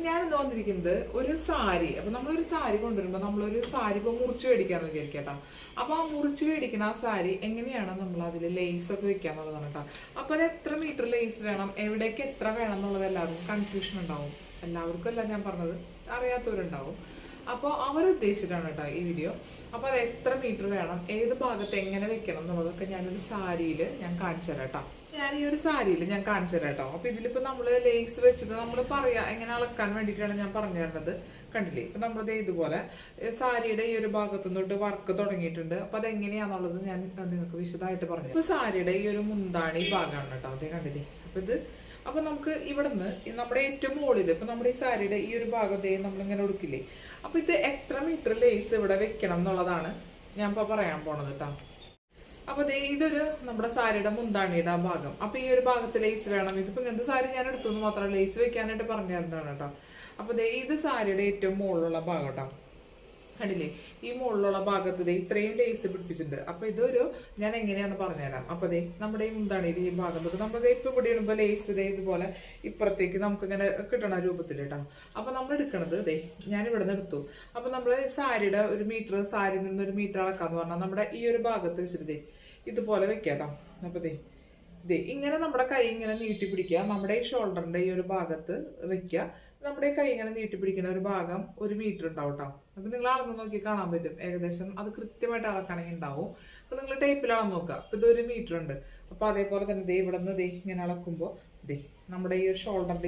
Friends ഞാൻ എന്താ വന്നിരിക്കുന്നത് ഒരു സാരി. അപ്പൊ നമ്മളൊരു സാരി കൊണ്ടുവരുമ്പോൾ നമ്മളൊരു സാരി ഇപ്പൊ മുറിച്ച് മേടിക്കാന്ന് വിചാരിക്കട്ടോ. അപ്പൊ ആ മുറിച്ച് മേടിക്കുന്ന ആ സാരി എങ്ങനെയാണ് നമ്മൾ അതിൽ ലേസ് ഒക്കെ വെക്കാന്നുള്ളതാണ് കേട്ടോ അപ്പൊ അത് എത്ര മീറ്റർ ലേസ് വേണം? എവിടേക്ക് എത്ര വേണം എന്നുള്ളത് എല്ലാവർക്കും കൺഫ്യൂഷൻ ഉണ്ടാവും. എല്ലാവർക്കും അല്ല ഞാൻ പറഞ്ഞത്. അറിയാത്തവരുണ്ടാവും. അപ്പോൾ അവരുദ്ദേശിച്ചിട്ടാണ് കേട്ടോ ഈ വീഡിയോ അപ്പോൾ അത് എത്ര മീറ്റർ വേണം? ഏത് ഭാഗത്ത് എങ്ങനെ വെക്കണം എന്നുള്ളതൊക്കെ ഞാനൊരു സാരിയിൽ ഞാൻ കാണിച്ചു തരാം കേട്ടോ ഞാൻ ഈ ഒരു സാരിയിൽ ഞാൻ കാണിച്ചു തരാം കേട്ടോ. അപ്പൊ ഇതിലിപ്പോ നമ്മൾ ലേസ് വെച്ചത് നമ്മൾ പറയാ എങ്ങനെ അളക്കാൻ വേണ്ടിയിട്ടാണ് ഞാൻ പറഞ്ഞു തരുന്നത്. കണ്ടില്ലേ? ഇപ്പൊ നമ്മളത് ഇതുപോലെ സാരിയുടെ ഈ ഒരു ഭാഗത്തു തൊട്ട് വർക്ക് തുടങ്ങിയിട്ടുണ്ട്. അപ്പൊ അതെങ്ങനെയാന്നുള്ളത് ഞാൻ നിങ്ങൾക്ക് വിശദമായിട്ട് പറഞ്ഞു ഇപ്പൊ സാരിയുടെ ഈ ഒരു മുന്താണി ഭാഗമാണ് കേട്ടോ. അതേ കണ്ടില്ലേ? അപ്പൊ ഇത് അപ്പൊ നമുക്ക് ഇവിടുന്ന് നിന്ന് നമ്മുടെ ഏറ്റവും മുകളിൽ ഇപ്പൊ നമ്മുടെ ഈ സാരിയുടെ ഈ ഒരു ഭാഗത്തെ നമ്മളിങ്ങനെ ഒടുക്കില്ലേ? അപ്പൊ ഇത് എത്ര മീറ്റർ ലേസ് ഇവിടെ വെക്കണം എന്നുള്ളതാണ് ഞാൻ ഇപ്പൊ പറയാൻ പോണത് കേട്ടോ. അപ്പൊ ഇതൊരു നമ്മുടെ സാരിയുടെ മുന്താണ് ആ ഭാഗം. അപ്പൊ ഈ ഒരു ഭാഗത്ത് ലേസ് വേണം. ഇതിപ്പോ ഇങ്ങനത്തെ സാരി ഞാൻ എടുത്തു മാത്രം ലേസ് വെക്കാനായിട്ട് പറഞ്ഞു തരുന്നതാണ് കേട്ടോ. അപ്പൊ ഇത് സാരിയുടെ ഏറ്റവും മുകളിലുള്ള ഭാഗം കേട്ടോ. കണ്ടില്ലേ? ഈ മുകളിലുള്ള ഭാഗത്ത് ദേ ഇത്രയും ലേസ് പിടിപ്പിച്ചിട്ടുണ്ട്. അപ്പൊ ഇതൊരു ഞാൻ എങ്ങനെയാന്ന് പറഞ്ഞുതരാം. അപ്പൊ ദേ നമ്മുടെ ഈ മുന്താണ് ഈ ഭാഗം. തൊട്ട് നമ്മൾ ഇപ്പൊ ഇവിടെ ഇടുമ്പോ ലേസ് ദേ ഇതുപോലെ ഇപ്പുറത്തേക്ക് നമുക്ക് ഇങ്ങനെ കിട്ടണ രൂപത്തിൽ കേട്ടോ അപ്പൊ നമ്മൾ എടുക്കണത് ദേ ഞാൻ ഇവിടെ നിന്ന് എടുത്തു. അപ്പൊ നമ്മൾ സാരിയുടെ ഒരു മീറ്റർ സാരി നിന്ന് ഒരു മീറ്റർ അളക്കാന്ന് പറഞ്ഞാൽ നമ്മുടെ ഈ ഒരു ഭാഗത്ത് വെച്ചിട്ട് ദേ ഇതുപോലെ വെക്കാം അപ്പൊ ദേ ദേ ഇങ്ങനെ നമ്മുടെ കൈ ഇങ്ങനെ നീട്ടി പിടിക്കുക. നമ്മുടെ ഈ ഷോൾഡറിന്റെ ഈ ഒരു ഭാഗത്ത് വെക്കുക. നമ്മുടെ കൈ ഇങ്ങനെ നീട്ടി പിടിക്കുന്ന ഒരു ഭാഗം ഒരു മീറ്റർ ഉണ്ടാവും കേട്ടോ അപ്പൊ നിങ്ങൾ അളന്ന് നോക്കി കാണാൻ പറ്റും. ഏകദേശം അത് കൃത്യമായിട്ട് അളക്കണമെങ്കിൽ ഉണ്ടാവും. അപ്പൊ നിങ്ങൾ ടേപ്പിൽ അളന്ന് നോക്കുക. അപ്പൊ ഇതൊരു മീറ്റർ ഉണ്ട്. അപ്പൊ അതേപോലെ തന്നെ ദേ ഇവിടെ നിന്ന് ദേ ഇങ്ങനെ അളക്കുമ്പോൾ ദേ നമ്മുടെ ഈ ഒരു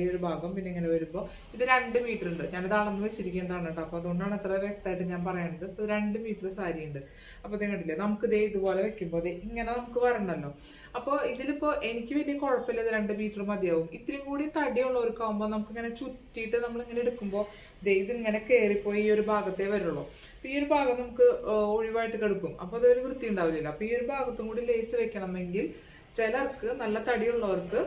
ഈ ഒരു ഭാഗം പിന്നെ ഇങ്ങനെ വരുമ്പോൾ ഇത് രണ്ട് മീറ്റർ ഉണ്ട്. ഞാനത് അളന്ന് വെച്ചിരിക്കുന്നതാണ് കേട്ടോ. അപ്പൊ അതുകൊണ്ടാണ് അത്ര വ്യക്തമായിട്ട് ഞാൻ പറയുന്നത് ഇപ്പൊ രണ്ട് മീറ്റർ സാരി ഉണ്ട്. അപ്പൊ ഇത് കണ്ടില്ലേ? നമുക്ക് ഇതേ ഇതുപോലെ വെക്കുമ്പോൾ ഇങ്ങനെ നമുക്ക് വരണല്ലോ അപ്പോൾ ഇതിലിപ്പോ എനിക്ക് വലിയ കുഴപ്പമില്ല ഇത് രണ്ട് മീറ്റർ മതിയാവും. ഇത്രയും കൂടി തടിയുള്ളവർക്കാവുമ്പോൾ നമുക്ക് ഇങ്ങനെ ചുറ്റിയിട്ട് നമ്മൾ ഇങ്ങനെ എടുക്കുമ്പോൾ ഇത് ഇങ്ങനെ കയറിപ്പോയി ഈ ഒരു ഭാഗത്തേ വരുള്ളൂ. അപ്പൊ ഈ ഒരു ഭാഗം നമുക്ക് ഒഴിവായിട്ട് കിടക്കും. അപ്പൊ അതൊരു വൃത്തി ഉണ്ടാവില്ലല്ലോ അപ്പൊ ഈ ഒരു ഭാഗത്തും കൂടി ലേസ് വെക്കണമെങ്കിൽ ചിലർക്ക് നല്ല തടിയുള്ളവർക്ക്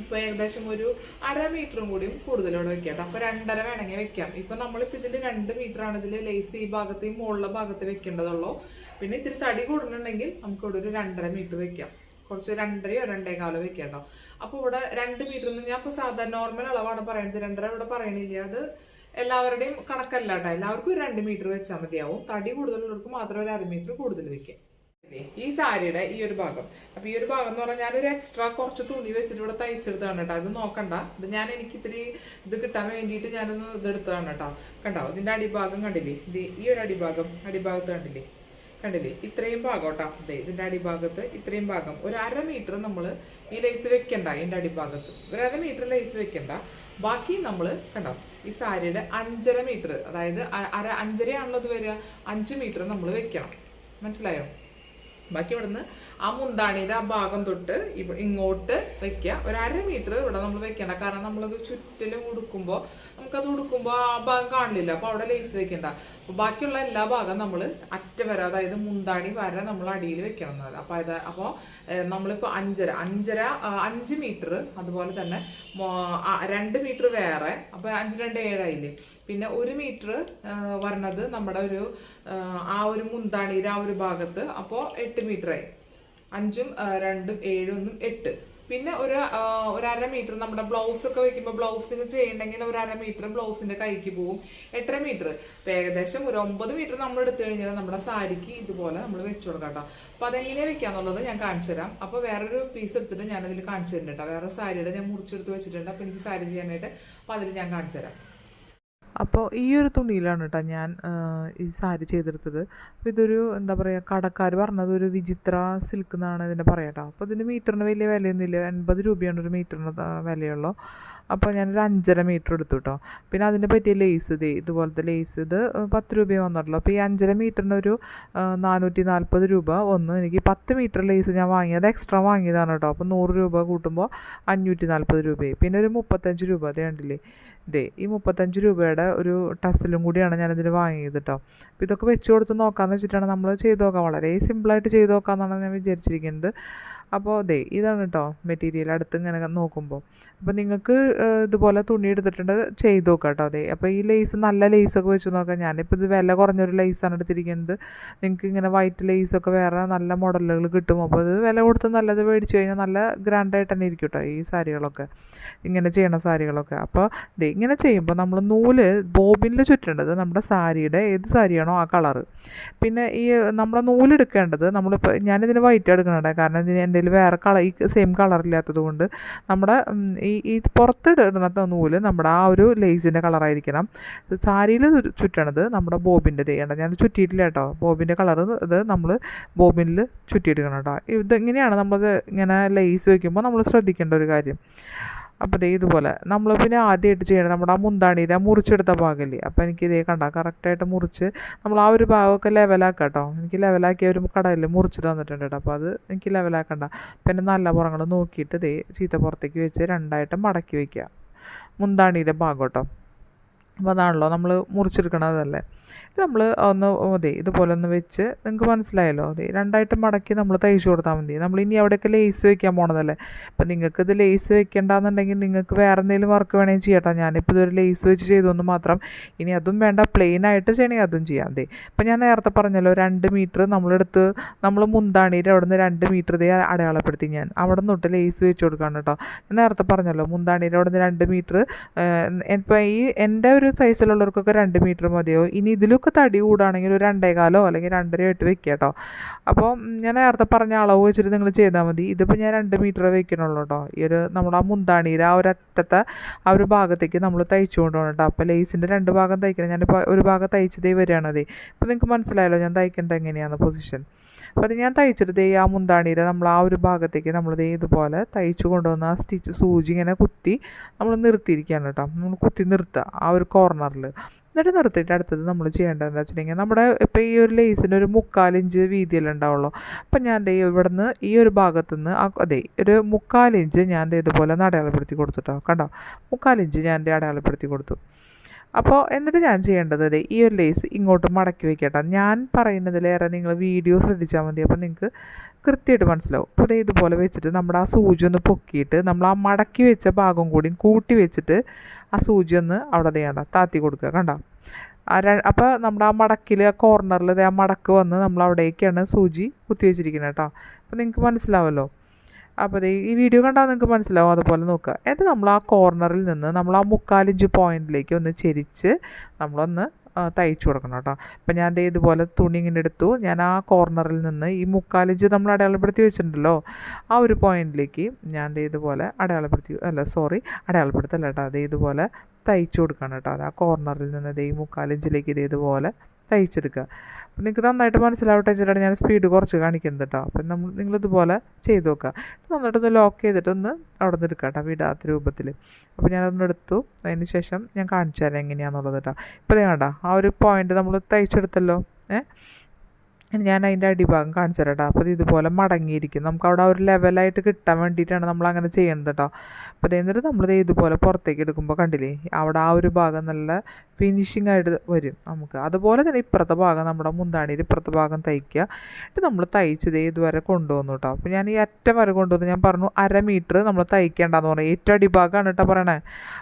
ഇപ്പൊ ഏകദേശം ഒരു അര മീറ്ററും കൂടിയും കൂടുതലോടെ വെക്കാം അപ്പൊ രണ്ടര വേണമെങ്കിൽ വെക്കാം. ഇപ്പൊ നമ്മളിപ്പോ ഇതിന്റെ രണ്ട് മീറ്റർ ആണ് ഇതിൽ ലേസ് ഈ ഭാഗത്ത് ഈ മുകളിലെ ഭാഗത്ത് വെക്കേണ്ടതുള്ളൂ. പിന്നെ ഇത്തിരി തടി കൂടുന്നുണ്ടെങ്കിൽ നമുക്ക് ഇവിടെ ഒരു രണ്ടര മീറ്റർ വെക്കാം. കുറച്ച് രണ്ടരയോ രണ്ടേകാലോ വെക്കാം കേട്ടോ അപ്പൊ ഇവിടെ രണ്ട് മീറ്റർ ഞാൻ ഇപ്പൊ സാധാരണ നോർമൽ അളവാണ് പറയുന്നത് രണ്ടര ഇവിടെ പറയണില്ല. അത് എല്ലാവരുടെയും കണക്കല്ല കേട്ടോ എല്ലാവർക്കും ഒരു രണ്ട് മീറ്റർ വെച്ചാൽ മതിയാവും. തടി കൂടുതലുള്ളവർക്ക് മാത്രം ഒരു അര മീറ്റർ കൂടുതൽ വെക്കാം? ഈ സാരിയുടെ ഈ ഒരു ഭാഗം. അപ്പൊ ഈ ഒരു ഭാഗം എന്ന് പറഞ്ഞാൽ ഞാനൊരു എക്സ്ട്രാ കുറച്ച് തുണി വെച്ചിട്ട് ഇവിടെ തയ്ച്ചെടുത്താണ് കേട്ടോ. അത് നോക്കണ്ട. ഇത് ഞാൻ എനിക്ക് ഇത്തിരി ഇത് കിട്ടാൻ വേണ്ടിയിട്ട് ഞാനൊന്ന് ഇതെടുത്തതാണ് കേട്ടോ. കണ്ടോ? ഇതിന്റെ അടിഭാഗം കണ്ടില്ലേ? ഇത് ഈ ഒരു അടിഭാഗം അടിഭാഗത്ത് കണ്ടില്ലേ? കണ്ടില്ലേ? ഇത്രയും ഭാഗം കേട്ടോ. അതെ ഇതിന്റെ അടിഭാഗത്ത് ഇത്രയും ഭാഗം. ഒരു അര മീറ്റർ നമ്മൾ ഈ ലൈസ് വെക്കണ്ട ഇതിന്റെ അടിഭാഗത്ത്. ഒരു അര മീറ്റർ ലൈസ് വെക്കണ്ട. ബാക്കി നമ്മൾ കണ്ടോ? ഈ സാരിയുടെ അഞ്ചര മീറ്റർ അതായത് അര അഞ്ചരയാണല്ലോ ഇത് വരിക. അഞ്ച് മീറ്റർ നമ്മൾ വെക്കണം. മനസ്സിലായോ? ബാക്കി ഇവിടുന്ന് ആ മുന്താണിയുടെ ആ ഭാഗം തൊട്ട് ഇങ്ങോട്ട് വെക്കുക ഒരു അര മീറ്റർ ഇവിടെ നമ്മൾ വെക്കണ്ട. കാരണം നമ്മളത് ചുറ്റിലും ഉടുക്കുമ്പോൾ നമുക്കത് ഉടുക്കുമ്പോൾ ആ ഭാഗം കാണില്ല അപ്പോൾ അവിടെ ലേസ് വെക്കണ്ട. അപ്പോൾ ബാക്കിയുള്ള എല്ലാ ഭാഗം നമ്മൾ അറ്റ വരെ അതായത് മുന്താണി വരെ നമ്മൾ അടിയിൽ വെക്കണം എന്നത് അപ്പോൾ അത് അപ്പോൾ നമ്മളിപ്പോൾ അഞ്ചര. അഞ്ചര അഞ്ച് മീറ്റർ അതുപോലെ തന്നെ രണ്ട് മീറ്റർ വേറെ. അപ്പോൾ അഞ്ച് രണ്ട് ഏഴായില്ലേ പിന്നെ ഒരു മീറ്റർ വരണത് നമ്മുടെ ഒരു ആ, ഒരു മുന്താണിയുടെ ആ ഒരു ഭാഗത്ത് അപ്പോൾ എട്ട് ആയി. അഞ്ചും രണ്ടും ഏഴും ഒന്നും എട്ട്. പിന്നെ ഒരു ഒരു അര മീറ്റർ നമ്മുടെ ബ്ലൗസ് ഒക്കെ വെക്കുമ്പോൾ ബ്ലൗസിന് ചെയ്യണമെങ്കിൽ ഒരു അര മീറ്റർ ബ്ലൗസിന്റെ കൈക്ക് പോവും. എട്ടര മീറ്റർ. ഇപ്പൊ ഏകദേശം ഒരു ഒമ്പത് മീറ്റർ നമ്മൾ എടുത്തു കഴിഞ്ഞാൽ നമ്മുടെ സാരിക്ക് ഇതുപോലെ നമ്മൾ വെച്ചു കൊടുക്കാം കേട്ടോ അപ്പൊ അതെങ്ങനെ വെക്കാന്നുള്ളത് ഞാൻ കാണിച്ചു തരാം. അപ്പൊ വേറൊരു പീസ് എടുത്തിട്ട് ഞാനതിൽ കാണിച്ചു തരുന്നുണ്ട് കേട്ടോ വേറെ സാരിയുടെ ഞാൻ മുറിച്ചെടുത്ത് വെച്ചിട്ടുണ്ട്. അപ്പൊ എനിക്ക് സാരി ചെയ്യാനായിട്ട് അപ്പൊ അതിൽ ഞാൻ കാണിച്ചു തരാം. അപ്പോൾ ഈ ഒരു തുണിയിലാണ് കേട്ടോ ഞാൻ ഈ സാരി ചെയ്തെടുത്തത്. അപ്പോൾ ഇതൊരു എന്താ പറയുക കടക്കാർ പറഞ്ഞത് ഒരു വിചിത്ര സിൽക്ക് എന്നാണ് ഇതിന്റെ പറയാം കേട്ടോ അപ്പോൾ ഇതിന് മീറ്ററിന് വലിയ വിലയൊന്നുമില്ല. എൺപത് രൂപയാണ് ഒരു മീറ്ററിന് വിലയുള്ളൂ. അപ്പോൾ ഞാനൊരു അഞ്ചര മീറ്റർ എടുത്തു കേട്ടോ പിന്നെ അതിനെ പറ്റിയ ലേസ് ഇത് ഇതുപോലത്തെ ലേസ് ഇത് പത്ത് രൂപയെ വന്നിട്ടുള്ളൂ. അപ്പോൾ ഈ അഞ്ചര മീറ്ററിന് ഒരു നാനൂറ്റി നാൽപ്പത് രൂപ ഒന്ന് എനിക്ക് പത്ത് മീറ്റർ ലേസ് ഞാൻ വാങ്ങിയത് എക്സ്ട്രാ വാങ്ങിയതാണ് കേട്ടോ അപ്പോൾ നൂറ് രൂപ കൂട്ടുമ്പോൾ അഞ്ഞൂറ്റി നാൽപ്പത് രൂപയായി. പിന്നെ ഒരു മുപ്പത്തഞ്ച് രൂപ അതേ കണ്ടില്ലേ? ദേ ഈ മുപ്പത്തഞ്ച് രൂപയുടെ ഒരു ടസ്സിലും കൂടിയാണ് ഞാനിതിൽ വാങ്ങിയത് കേട്ടോ അപ്പോൾ ഇതൊക്കെ വെച്ച് കൊടുത്ത് നോക്കാമെന്ന് വെച്ചിട്ടാണ് നമ്മൾ ചെയ്ത് നോക്കാം. വളരെ സിമ്പിളായിട്ട് ചെയ്ത് നോക്കാമെന്നാണ് ഞാൻ വിചാരിച്ചിരിക്കുന്നത്. അപ്പോൾ അതെ ഇതാണ് കേട്ടോ മെറ്റീരിയൽ അടുത്ത് ഇങ്ങനെ നോക്കുമ്പോൾ അപ്പോൾ നിങ്ങൾക്ക് ഇതുപോലെ തുണി എടുത്തിട്ടുണ്ട് ചെയ്ത് നോക്കാം കേട്ടോ അതെ അപ്പോൾ ഈ ലേസ് നല്ല ലേസൊക്കെ വെച്ച് നോക്കാം. ഞാനിപ്പോൾ ഇത് വില കുറഞ്ഞൊരു ലേസാണ് എടുത്തിരിക്കുന്നത്. നിങ്ങൾക്ക് ഇങ്ങനെ വൈറ്റ് ലേസൊക്കെ വേറെ നല്ല മോഡലുകൾ കിട്ടും. അപ്പോൾ ഇത് വില കൊടുത്ത് നല്ലത് മേടിച്ച് കഴിഞ്ഞാൽ നല്ല ഗ്രാൻഡായിട്ട് തന്നെ ഇരിക്കും കേട്ടോ ഈ സാരികളൊക്കെ. ഇങ്ങനെ ചെയ്യണ സാരികളൊക്കെ. അപ്പോൾ ദേ ഇങ്ങനെ ചെയ്യുമ്പോൾ നമ്മൾ നൂൽ ബോബിനിൽ ചുറ്റേണ്ടത് നമ്മുടെ സാരിയുടെ ഏത് സാരിയാണോ ആ കളറ് പിന്നെ ഈ നമ്മുടെ നൂലെടുക്കേണ്ടത് നമ്മളിപ്പോൾ ഞാനിതിന് വൈറ്റ് എടുക്കണേ കാരണം ഇതിന് എന്റെ കയ്യിൽ വേറെ കളർ ഈ സെയിം കളറില്ലാത്തത് കൊണ്ട് നമ്മുടെ ഈ ഈ പുറത്തിടുന്ന നൂൽ നമ്മുടെ ആ ഒരു ലേസിന്റെ കളറായിരിക്കണം സാരിയിൽ ചുറ്റണത് നമ്മുടെ ബോബിന്റെ ചെയ്യേണ്ട ഞാൻ ചുറ്റിയിട്ടില്ല കേട്ടോ. ബോബിന്റെ കളർ ഇത് നമ്മൾ ബോബിനിൽ ചുറ്റിയെടുക്കണം കേട്ടോ. ഇതെങ്ങനെയാണ് നമ്മൾ ഇങ്ങനെ ലേസ് വയ്ക്കുമ്പോൾ നമ്മൾ ശ്രദ്ധിക്കേണ്ട ഒരു കാര്യം? അപ്പോൾ ദേ ഇതുപോലെ. നമ്മൾ പിന്നെ ആദ്യമായിട്ട് ചെയ്യണം നമ്മുടെ ആ മുന്താണിയിൽ ആ മുറിച്ചെടുത്ത ഭാഗമല്ലേ അപ്പോൾ എനിക്ക് ഇതേ കണ്ട കറക്റ്റായിട്ട് മുറിച്ച് നമ്മൾ ആ ഒരു ഭാഗമൊക്കെ ലെവലാക്കാം കേട്ടോ എനിക്ക് ലെവലാക്കിയ ഒരു കടയിൽ മുറിച്ച് തന്നിട്ടുണ്ട് കേട്ടോ. അപ്പോൾ അത് എനിക്ക് ലെവലാക്കണ്ട പിന്നെ നല്ല പുറങ്ങൾ നോക്കിയിട്ട് ദേ ചീത്ത പുറത്തേക്ക് വെച്ച് രണ്ടായിട്ട് മടക്കി വയ്ക്കുക മുന്താണിയിലെ ഭാഗം കേട്ടോ. അപ്പോൾ അതാണല്ലോ നമ്മൾ മുറിച്ചെടുക്കണതല്ലേ ഇത് നമ്മൾ ഒന്ന് അതെ ഇതുപോലെ ഒന്ന് വെച്ച് നിങ്ങൾക്ക് മനസ്സിലായല്ലോ. അതെ രണ്ടായിട്ട് മടക്കി നമ്മൾ തയ്ച്ചു കൊടുത്താൽ മതി. നമ്മൾ ഇനി അവിടെയൊക്കെ ലേസ് വെക്കാൻ പോണതല്ലേ? അപ്പം നിങ്ങൾക്ക് ഇത് ലേസ് വെക്കേണ്ടെന്നുണ്ടെങ്കിൽ നിങ്ങൾക്ക് വേറെ എന്തെങ്കിലും വർക്ക് വേണമെങ്കിൽ ചെയ്യട്ടെ. ഞാനിപ്പോൾ ഇതൊരു ലേസ് വെച്ച് ചെയ്തൊന്ന് മാത്രം. ഇനി അതും വേണ്ട പ്ലെയിൻ ആയിട്ട് ചെയ്യണമെങ്കിൽ അതും ചെയ്യാം. അതെ അപ്പം ഞാൻ നേരത്തെ പറഞ്ഞല്ലോ രണ്ട് മീറ്റർ നമ്മളെടുത്ത് നമ്മൾ മുന്താണിയുടെ അവിടെ നിന്ന് രണ്ട് മീറ്റർ ഇതേ അടയാളപ്പെടുത്തി ഞാൻ. അവിടെ നിന്ന് തൊട്ട് ലേസ് വെച്ച് കൊടുക്കണം കേട്ടോ. ഞാൻ നേരത്തെ പറഞ്ഞല്ലോ മുന്താണിയുടെ അവിടെ നിന്ന് രണ്ട് മീറ്റർ ഇപ്പം ഈ എന്റെ ഒരു സൈസിലുള്ളവർക്കൊക്കെ രണ്ട് മീറ്റർ മതിയോ ഇനി ഇതിലൊക്കെ തടി കൂടുകയാണെങ്കിൽ ഒരു രണ്ടേകാലോ അല്ലെങ്കിൽ രണ്ടര ആയിട്ട് വെക്കുക കേട്ടോ. അപ്പോൾ ഞാൻ നേരത്തെ പറഞ്ഞ അളവ് വെച്ചിട്ട് നിങ്ങൾ ചെയ്താൽ മതി. ഇതിപ്പോൾ ഞാൻ രണ്ട് മീറ്റർ വെക്കണുള്ളൂ കേട്ടോ. ഈ ഒരു നമ്മുടെ ആ മുന്താണിയിൽ ആ ഒരു അറ്റത്തെ ആ ഒരു ഭാഗത്തേക്ക് നമ്മൾ തയ്ച്ചു കൊണ്ടുപോകണം കേട്ടോ. അപ്പോൾ ലേസിന്റെ രണ്ട് ഭാഗം തയ്ക്കണം. ഞാനിപ്പോൾ ഒരു ഭാഗം തയ്ച്ചതേ വരികയാണതേ ഇപ്പോൾ നിങ്ങൾക്ക് മനസ്സിലായല്ലോ ഞാൻ തയ്ക്കേണ്ടത് എങ്ങനെയാണ് പൊസിഷൻ അപ്പോൾ അത് ഞാൻ തയ്ച്ചിട്ട് ദേ ആ മുന്താണിയുടെ നമ്മൾ ആ ഒരു ഭാഗത്തേക്ക് നമ്മൾ ദേ ഇതുപോലെ തയ്ച്ചു കൊണ്ടുവന്ന് ആ സ്റ്റിച്ച് സൂചി ഇങ്ങനെ കുത്തി നമ്മൾ നിർത്തിയിരിക്കുകയാണ് കേട്ടോ. നമ്മൾ കുത്തി നിർത്തുക ആ ഒരു കോർണറിൽ എന്നിട്ട് നിർത്തിയിട്ട് അടുത്തത് നമ്മൾ ചെയ്യേണ്ടതെന്ന് വെച്ചിട്ടുണ്ടെങ്കിൽ നമ്മുടെ ഇപ്പോൾ ഈ ഒരു ലേസിന്റെ ഒരു മുക്കാലിഞ്ച് വീതിയെല്ലാം ഉണ്ടാവുള്ളൂ. അപ്പം ഞാൻ ദേ ഇവിടുന്ന് ഈ ഒരു ഭാഗത്തു നിന്ന് അതെ ഒരു മുക്കാലിഞ്ച് ഞാൻ ഇതുപോലെ അടയാളപ്പെടുത്തി കൊടുത്തുട്ടോ കണ്ടോ? മുക്കാലിഞ്ച് ഞാൻ അടയാളപ്പെടുത്തി കൊടുത്തു. അപ്പോൾ എന്നിട്ട് ഞാൻ ചെയ്യേണ്ടത് അതെ ഈ ഒരു ലേസ് ഇങ്ങോട്ട് മടക്കി വയ്ക്കട്ടെ ഞാൻ പറയുന്നതിലേറെ നിങ്ങൾ വീഡിയോ ശ്രദ്ധിച്ചാൽ മതി. അപ്പോൾ നിങ്ങൾക്ക് കൃത്യമായിട്ട് മനസ്സിലാവും. അപ്പോൾ ഇതുപോലെ വെച്ചിട്ട് നമ്മൾ ആ സൂചി ഒന്ന് പൊക്കിയിട്ട് നമ്മൾ ആ മടക്കി വെച്ച ഭാഗം കൂടി കൂട്ടി വെച്ചിട്ട് ആ സൂചി ഒന്ന് അവിടെ ചെയ്യണ്ട താത്തി കൊടുക്കുക. കണ്ടോ? അപ്പോൾ നമ്മുടെ ആ മടക്കിൽ ആ കോർണറിൽ ആ മടക്ക് വന്ന് നമ്മൾ അവിടേക്കാണ് സൂചി കുത്തി വെച്ചിരിക്കുന്നത് കേട്ടോ അപ്പോൾ നിങ്ങൾക്ക് മനസ്സിലാവല്ലോ അപ്പോൾ ഈ വീഡിയോ കണ്ടാൽ നിങ്ങൾക്ക് മനസ്സിലാവും അതുപോലെ നോക്കുക എന്നിട്ട് നമ്മൾ ആ കോർണറിൽ നിന്ന് നമ്മൾ ആ മുക്കാലിഞ്ച് പോയിന്റിലേക്ക് ഒന്ന് ചെരിച്ച് നമ്മളൊന്ന് തയ്ച്ചു കൊടുക്കണം കേട്ടോ അപ്പം ഞാൻ ദേ ഇതുപോലെ തുണി ഇങ്ങനെ എടുത്തു. ഞാൻ ആ കോർണറിൽ നിന്ന് ഈ മുക്കാലിഞ്ച് നമ്മൾ അടയാളപ്പെടുത്തി വെച്ചിട്ടുണ്ടല്ലോ? ആ ഒരു പോയിന്റിലേക്ക് ഞാൻ ദേ ഇതുപോലെ അടയാളപ്പെടുത്തി അല്ല സോറി അടയാളപ്പെടുത്തല്ല കേട്ടോ ദേ ഇതുപോലെ തയ്ച്ചു കൊടുക്കണം കേട്ടോ. അത് ആ കോർണറിൽ നിന്ന് ഈ മുക്കാലിഞ്ചിലേക്ക് ഇതേതുപോലെ തയ്ച്ചെടുക്കുക. അപ്പം നിങ്ങൾക്ക് നന്നായിട്ട് മനസ്സിലാവട്ടെ വെച്ചിട്ടാണ് ഞാൻ സ്പീഡ് കുറച്ച് കാണിക്കുന്നത് കേട്ടോ. അപ്പം നമ്മൾ നിങ്ങളിതുപോലെ ചെയ്ത് നോക്കുക. നന്നായിട്ടൊന്ന് ലോക്ക് ചെയ്തിട്ടൊന്ന് അവിടെ നിന്ന് എടുക്കാം കേട്ടോ വിടാത്ത രൂപത്തിൽ അപ്പോൾ ഞാനതൊന്ന് എടുത്തു. അതിന് ശേഷം ഞാൻ കാണിച്ചു തരാം എങ്ങനെയാണെന്നുള്ളത് കേട്ടോ. ഇപ്പോൾ ദേ കണ്ടോ ആ ഒരു പോയിന്റ് നമ്മൾ തയ്ച്ചെടുത്തല്ലോ ഏ? ഇനി ഞാൻ അതിന്റെ അടിഭാഗം കാണിച്ചു തരാം കേട്ടോ അപ്പോൾ ഇത് ഇതുപോലെ മടങ്ങിയിരിക്കും. നമുക്ക് അവിടെ ഒരു ലെവലായിട്ട് കിട്ടാൻ വേണ്ടിയിട്ടാണ് നമ്മൾ അങ്ങനെ ചെയ്യുന്നത് കേട്ടോ അപ്പോൾ എന്നിട്ട് നമ്മൾ ദേ ഇതുപോലെ പുറത്തേക്ക് എടുക്കുമ്പോൾ കണ്ടില്ലേ അവിടെ ആ ഒരു ഭാഗം നല്ല ഫിനിഷിംഗ് ആയിട്ട് വരും നമുക്ക്. അതുപോലെ തന്നെ ഇപ്പുറത്തെ ഭാഗം നമ്മുടെ മുന്താണിയിൽ ഇപ്പുറത്തെ ഭാഗം തയ്ക്കുക. എന്നിട്ട് നമ്മൾ തയ്ച്ചത് ഇതുവരെ കൊണ്ടുവന്നു കേട്ടോ അപ്പോൾ ഞാൻ ഈ അറ്റം വരെ കൊണ്ടുവന്നു ഞാൻ പറഞ്ഞു അര മീറ്റർ നമ്മൾ തയ്ക്കേണ്ടെന്ന് പറഞ്ഞു. ഏറ്റവും അടിഭാഗമാണ് കേട്ടോ പറയണേ.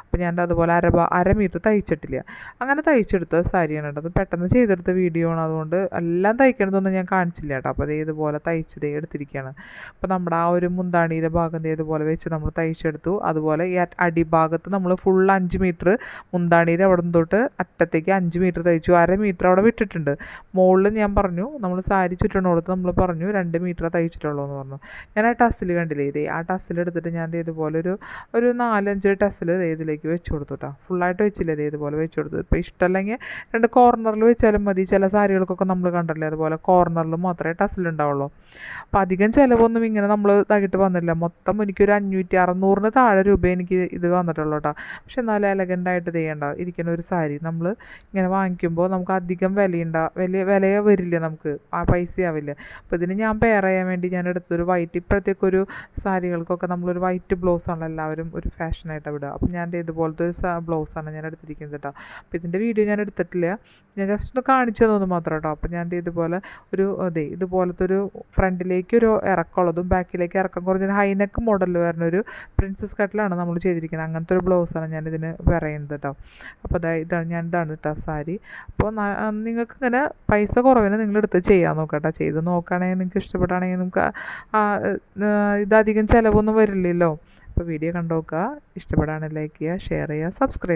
അപ്പോൾ ഞാൻ അതുപോലെ അര അര മീറ്റർ തയ്ച്ചിട്ടില്ല. അങ്ങനെ തയ്ച്ചെടുത്ത സാരിയാണ് കേട്ടോ അത് പെട്ടെന്ന് ചെയ്തെടുത്ത വീഡിയോ ആണ്. അതുകൊണ്ട് എല്ലാം തയ്ക്കണതൊന്നും ഞാൻ കാണിച്ചില്ല കേട്ടോ അപ്പോൾ അതേ ഇതുപോലെ തയ്ച്ച് എടുത്തിരിക്കുകയാണ് അപ്പോൾ നമ്മുടെ ആ ഒരു മുന്താണിയുടെ ഭാഗം ദേ ഇതുപോലെ വെച്ച് നമ്മൾ തയ്ച്ചെടുത്തു. അതുപോലെ ഈ അടിഭാഗത്ത് നമ്മൾ ഫുൾ അഞ്ച് മീറ്റർ മുന്താണിയുടെ അവിടെ നിന്ന് തൊട്ട് അറ്റത്തേക്ക് അഞ്ച് മീറ്റർ തയ്ച്ചു. അര മീറ്റർ അവിടെ വിട്ടിട്ടുണ്ട്. മുകളിൽ ഞാൻ പറഞ്ഞു നമ്മൾ സാരി ചുറ്റണോടത്ത് നമ്മൾ പറഞ്ഞു രണ്ട് മീറ്റർ തയ്ച്ചിട്ടുള്ളൂ എന്ന് പറഞ്ഞു. ഞാൻ ആ ടസ്സിൽ കണ്ടില്ലേ ഇതേ ആ ടസ്സിൽ എടുത്തിട്ട് ഞാൻ ഇതുപോലെ ഒരു ഒരു നാലഞ്ച് ടസ്സിൽ ഇതിലേക്ക് വെച്ച് കൊടുത്തു കേട്ടോ ഫുള്ളായിട്ട് വെച്ചില്ല ഇതേ ഇതുപോലെ വെച്ച് കൊടുത്തു. ഇപ്പോൾ ഇഷ്ടമല്ലെങ്കിൽ രണ്ട് കോർണറിൽ വെച്ചാലും മതി. ചില സാരികൾക്കൊക്കെ നമ്മൾ കണ്ടല്ലേ അതുപോലെ കോർണറിൽ മാത്രമേ ടസ്സിലുണ്ടാവുള്ളൂ അപ്പോൾ അധികം ചിലവൊന്നും ഇങ്ങനെ നമ്മൾ ഇതാക്കിയിട്ട് വന്നില്ല. മൊത്തം എനിക്കൊരു അഞ്ഞൂറ്റി അറുന്നൂറിന് താഴെ രൂപ എനിക്ക് ഇത് വന്നിട്ടുള്ളൂ കേട്ടോ പക്ഷെ എന്നാലും എലഗന്റായിട്ട് ചെയ്യേണ്ട. ഇരിക്കുന്ന ഒരു സാരി നമ്മൾ ഇങ്ങനെ വാങ്ങിക്കുമ്പോൾ നമുക്ക് അധികം വിലയുണ്ട വലിയ വിലയെ വരില്ല നമുക്ക്. ആ പൈസ ആവില്ല അപ്പോൾ ഇതിന് ഞാൻ പെയർ ചെയ്യാൻ വേണ്ടി ഞാൻ എടുത്തൊരു വൈറ്റ് ഇപ്പോഴത്തേക്കൊരു സാരികൾക്കൊക്കെ നമ്മളൊരു വൈറ്റ് ബ്ലൗസാണ് എല്ലാവരും ഒരു ഫാഷനായിട്ട് വിടുക അപ്പോൾ ഞാൻ ഇതുപോലത്തെ ഒരു ബ്ലൗസാണ് ഞാൻ എടുത്തിരിക്കുന്നത് കേട്ടോ അപ്പോൾ ഇതിന്റെ വീഡിയോ ഞാൻ എടുത്തിട്ടില്ല. ഞാൻ ജസ്റ്റ് ഒന്ന് കാണിച്ചു തന്നു മാത്രം കേട്ടോ അപ്പോൾ ഞാൻ ഇതുപോലെ ഒരു അതെ ഇതുപോലത്തെ ഒരു ഫ്രണ്ടിലേക്ക് ഒരു ഇറക്കമുള്ളതും ബാക്കിലേക്ക് ഇറക്കം കുറഞ്ഞ ഹൈനെക്ക് മോഡലിൽ വരുന്ന ഒരു പ്രിൻസസ് കട്ടിലാണ് നമ്മൾ ചെയ്തിരിക്കുന്നത്. അങ്ങനത്തെ ഒരു ബ്ലൗസാണ് ഞാൻ ഇതിന് പറയുന്നത് കേട്ടോ അപ്പോൾ അതായത് ഇതാണ് ഞാൻ ഇതാണ് കേട്ടോ സാരി. അപ്പോൾ നിങ്ങൾക്ക് ഇങ്ങനെ പൈസ കുറവിന് നിങ്ങളെടുത്ത് ചെയ്യാൻ നോക്കട്ടെ ചെയ്ത് നോക്കുകയാണെങ്കിൽ നിങ്ങൾക്ക് ഇഷ്ടപ്പെടുകയാണെങ്കിൽ നമുക്ക് ഇതധികം ചിലവൊന്നും വരില്ലല്ലോ. അപ്പോൾ വീഡിയോ കണ്ടു നോക്കുക ഇഷ്ടപ്പെടുകയാണെങ്കിൽ ലൈക്ക് ചെയ്യുക ഷെയർ ചെയ്യുക സബ്സ്ക്രൈബ്